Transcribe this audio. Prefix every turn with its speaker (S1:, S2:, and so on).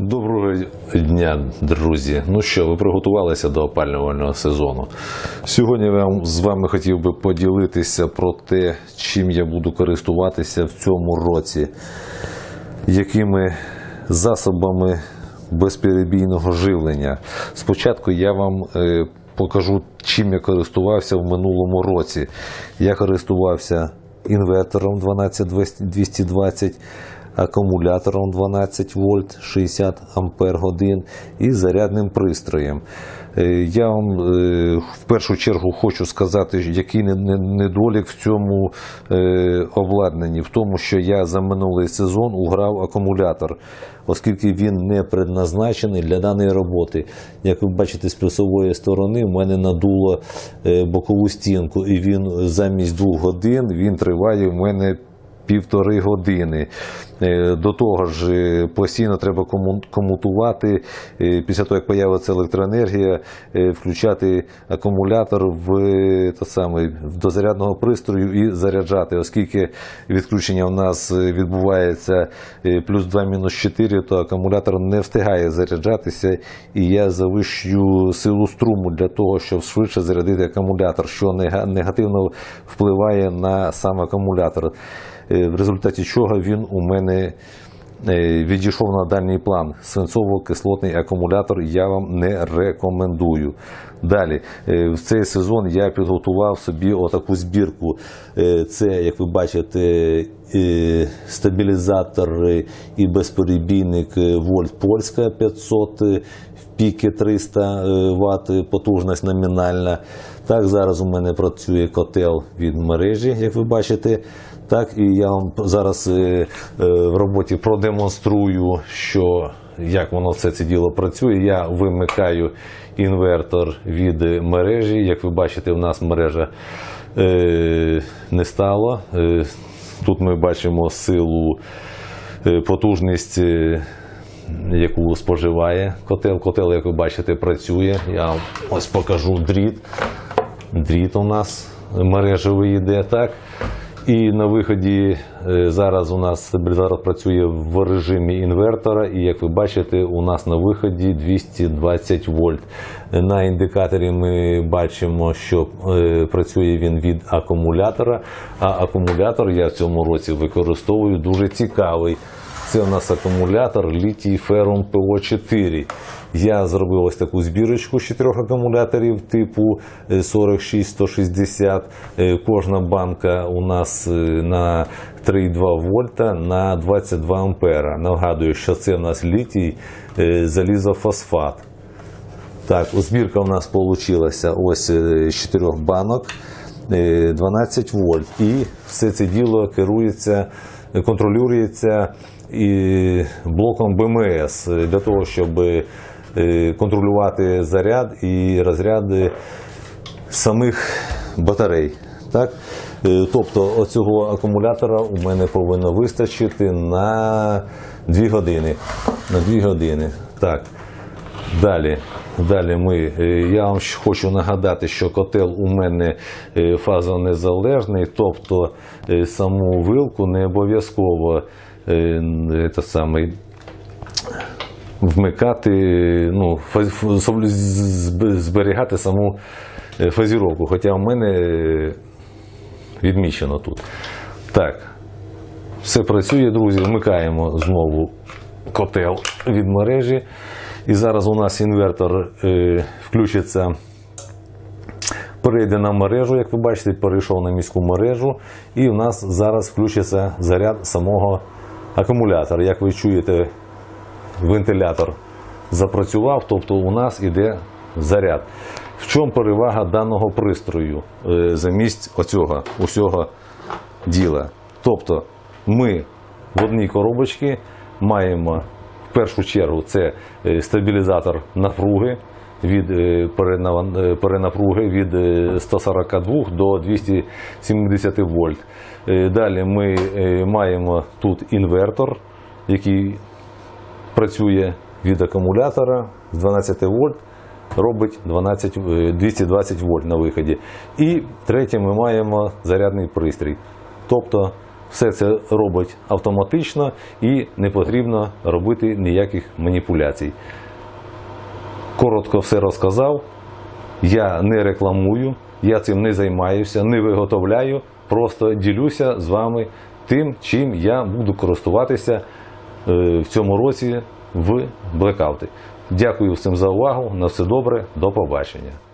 S1: Доброго дня, друзі. Ну що, ви приготувалися до опалювального сезону? Сьогодні я вам з вами хотів би поділитися про те, чим я буду користуватися в цьому році, якими засобами безперебійного живлення. Спочатку я вам е, покажу, чим я користувався в минулому році. Я користувався інвертором 12220, акумулятором 12 вольт 60 ампер годин і зарядним пристроєм. Е, Я вам е, в першу чергу хочу сказати, який не- не- недолік в цьому е, обладнанні, в тому, що я за минулий сезон уграв акумулятор, оскільки він не предназначений для даної роботи. Як ви бачите, з плюсової сторони в мене надуло бокову стінку, і він замість двох годин він триває в мене півтори години. Е, До того ж, е, постійно треба комутувати. е, Після того, як появиться електроенергія, включати акумулятор в те саме, в- до зарядного пристрою і заряджати, оскільки відключення в нас відбувається плюс 2 мінус 4, то акумулятор не встигає заряджатися, і я завищую силу струму для того, щоб швидше зарядити акумулятор, що негативно впливає на сам акумулятор. Е, в результаті чого він у мене е, відійшов на дальній план. Свинцово-кислотний акумулятор я вам не рекомендую. Далі, е, в цей сезон я підготував собі отаку збірку. Це, як ви бачите, стабілізатор і безперебійник Вольт Польська 500 е, в піки 300 Вт потужність номінальна. Так, зараз у мене працює котел від мережі, як ви бачите. Так, і я вам зараз е, е, в роботі продемонструю, що як воно все це діло працює. Я вимикаю інвертор від мережі. Як ви бачите, у нас мережа е, не стала. Тут ми бачимо силу, потужність. яку споживає котел. Котел, як ви бачите, працює. Я вам ось покажу дріт. Дріт у нас мережевий йде, так. І на виході е, зараз у нас стабілізатор працює в режимі інвертора, і як ви бачите, у нас на виході 220 вольт. На індикаторі ми бачимо, що е, працює він від акумулятора. А акумулятор я в цьому році використовую дуже цікавий. Це у нас акумулятор літій ферум ПО4. Я зробив ось таку збірочку з чотирьох акумуляторів типу е, 46-160. Е, Кожна банка у нас е, на 3,2 вольта на 22 ампера. Нагадую, що це у нас літій е, залізофосфат. Так, збірка у нас вийшла ось е, з чотирьох банок. е, 12 вольт. І все це діло керується, е, контролюється і блоком БМС е, для того, щоб е, контролювати заряд і розряди самих батарей. Так? Е, Тобто оцього акумулятора у мене повинно вистачити на 2 години. На 2 години. Так. Далі, далі ми, е, я вам хочу нагадати, що котел у мене е, фазонезалежний, тобто е, саму вилку не обов'язково вмикати, ну, зберігати саму фазіровку. Хоча в мене відмічено тут. Так, все працює, друзі. Вмикаємо знову котел від мережі. І зараз у нас інвертор е, включиться, перейде на мережу, як ви бачите, перейшов на міську мережу. І у нас зараз включиться заряд самого акумулятора. Як ви чуєте, вентилятор запрацював, тобто у нас іде заряд. В чому перевага даного пристрою е, замість оцього усього діла? Тобто ми в одній коробочці маємо в першу чергу це е, стабілізатор напруги від е, е, перенапруги від е, 142 до 270 вольт. Далі ми маємо тут інвертор, який працює від акумулятора з 12 вольт, робить 12, е, 220 вольт на виході. І третє, ми маємо зарядний пристрій. Тобто Все це робить автоматично і не потрібно робити ніяких маніпуляцій. Коротко все розказав. Я не рекламую, я цим не займаюся, не виготовляю, просто ділюся з вами тим, чим я буду користуватися е, в цьому році в блекаути. Дякую всім за увагу. На все добре, до побачення.